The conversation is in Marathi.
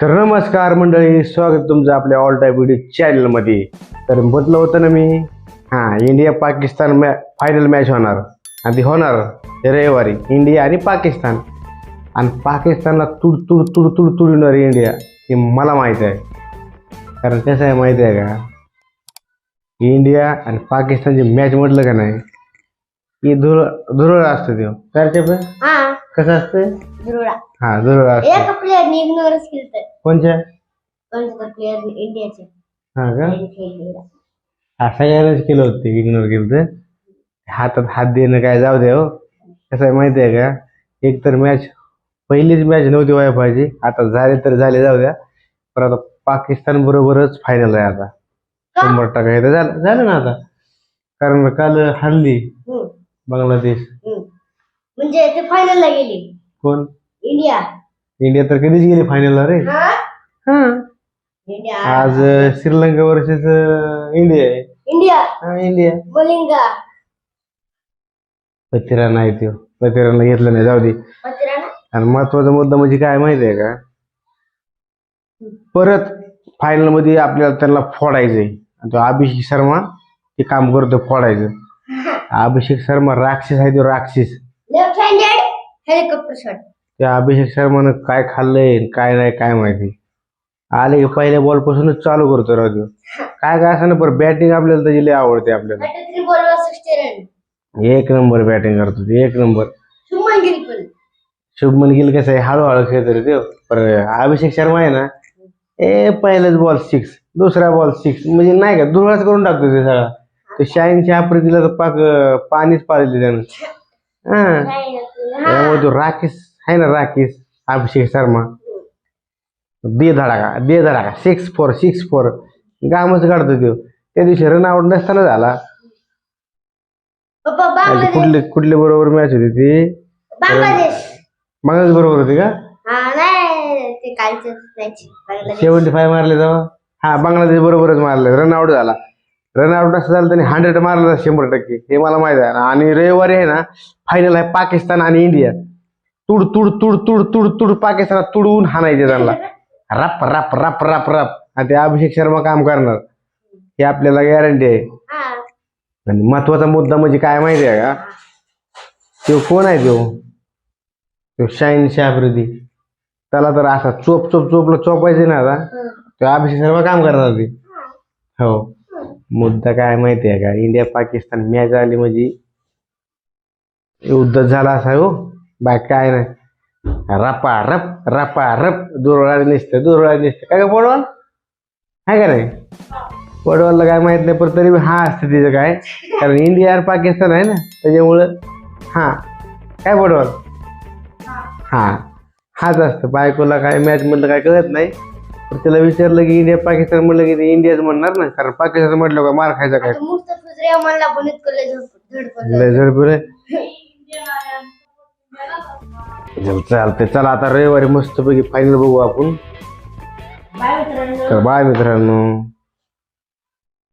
तर नमस्कार मंडळी स्वागत तुमचं आपल्या ऑल टाईम व्हिडिओ चॅनलमध्ये तर म्हटलं होतं ना मी हां इंडिया पाकिस्तान मॅ फायनल मॅच होणार. आणि ती होणार रविवारी इंडिया आणि पाकिस्तान आणि पाकिस्तानला तुड तुड तुड तुड तुडणार इंडिया हे मला माहीत आहे. कारण कसं आहे माहिती आहे का? इंडिया आणि पाकिस्तानची मॅच म्हटलं का नाही की धुर धुरळ असतं ते. काय पण कसं असतं जुळा हां धुरळ असतं एका प्लेअरने इग्नोरच केलं कोणच्या? कोणत्या प्लेअर इंडियाचे हां का? त्यांनी खेळलेला. हा सगळ्यांनाच केलं होतं इग्नोर केलं तर. हातात हात देणं काय जाऊ दे हो. कसं आहे माहिती आहे का? एक तर मॅच पहिलीच मॅच नव्हती व्हायला पाहिजे आता झाले तर झाले जाऊ द्या. पण आता पाकिस्तान बरोबरच फायनल आहे आता. शंभर टक्का. हे तर झालं झालं ना आता. कारण काल हरली हम्म, बांगलादेश. म्हणजे ते फायनल ला गेली. कोण? इंडिया. इंडिया तर कधीच गेली फायनलला रे. हा? हा. इंडिया. आज अं, श्रीलंका वर्सेस इंडिया आहे. इंडिया. हा इंडिया. बोलिंगा. पतिरा नाही तो पतिरांना घेतलं नाही जाऊ दे. पतिराना? आणि महत्त्वाचा मुद्दा म्हणजे काय माहिती आहे का? परत फायनलमध्ये आपल्याला त्यांना फोडायचंय. आणि तो अभिषेक शर्मा ते काम करतो फोडायचं. अभिषेक शर्मा राक्षस आहे तो राक्षस. हेलिकॉप्टर शॉट त्या अभिषेक शर्मानं काय खाल्लंय? काय नाही काय माहिती. आले की पहिल्या बॉल पासूनच चालू करतो राहतो काय काय असं ना पण बॅटिंग आपल्याला त्याची लय आवडते आपल्याला. थर्टी थ्री बॉलवर सिक्स्टी रन एक नंबर बॅटिंग करतो ते, एक नंबर शुभमन गिल पण. शुभमन गिल कसं आहे हळूहळू खेळतो रे ते. पण अभिषेक शर्मा आहे ना ए पहिलाच बॉल सिक्स दुसरा बॉल सिक्स म्हणजे नाही का दुर्वाच करून टाकतो ते सगळा. तो शाईनच्या आफ्रिकेला तर पाक पाणीच पाळले त्यानं. हा. नाही. त्यामुळे तो राकेश आहे ना राकेश अभिषेक शर्मा. दे धडाका दे धडाका. सिक्स फोर सिक्स फोर गामच काढतो तो त्या दिवशी रन आउट नसताना झाला. कुठले कुठले बरोबर मॅच होती ती? बांगलादेश. मगच बरोबर होती का? हा सेव्हन्टी फाय मारले तेव्हा. हा बांगलादेश बरोबरच मारले. रन आउट झाला. रन आउट असं झालं त्यांनी हंड्रेड मारलं शंभर टक्के. हे मला माहीत आहे. आणि रविवारी आहे ना फायनल आहे पाकिस्तान आणि इंडिया. तुड तुड तुड तुड तुड तुड पाकिस्तानात तुडवून हाणायचे त्यांना. रप रप रप रप रप. आणि ते अभिषेक शर्मा काम करणार. हे आपल्याला गॅरंटी आहे. आणि महत्त्वाचा मुद्दा म्हणजे काय माहिती आहे का? तो कोण आहे तो? तो शाईन शाफरिदी त्याला तर असा चोप चोप चोपला चोपायचे ना आता. तो अभिषेक शर्मा काम करणार ते हो. मुद्दा काय माहिती आहे का? इंडिया पाकिस्तान मॅच आली म्हणजे युद्ध झाला असा हो. बाय काय नाही. रपा रप रपा रप. दुरळा निसतं दुरळा निसतं. काय का पडवाल? आहे का नाही? पडवालला काय माहीत नाही पण तरी हा असतं तिचं काय. कारण इंडिया आणि पाकिस्तान आहे ना त्याच्यामुळं हा. काय पडवाल? हा. हाच असतं. बायकोला काय मॅच मधलं काय कळत नाही. पण त्याला विचारलं की इंडिया पाकिस्तान म्हणलं की ते इंडियाच म्हणणार ना कारण पाकिस्तान म्हटलं का मार खायचा काय? आता मुस्तफिज रेहमानला पण इतकं लय झोप झडपलं लय चालते चला आता रविवारी मस्तपैकी फायनल बघू आपण. बाय मित्रांनो. तर बाय मित्रांनो.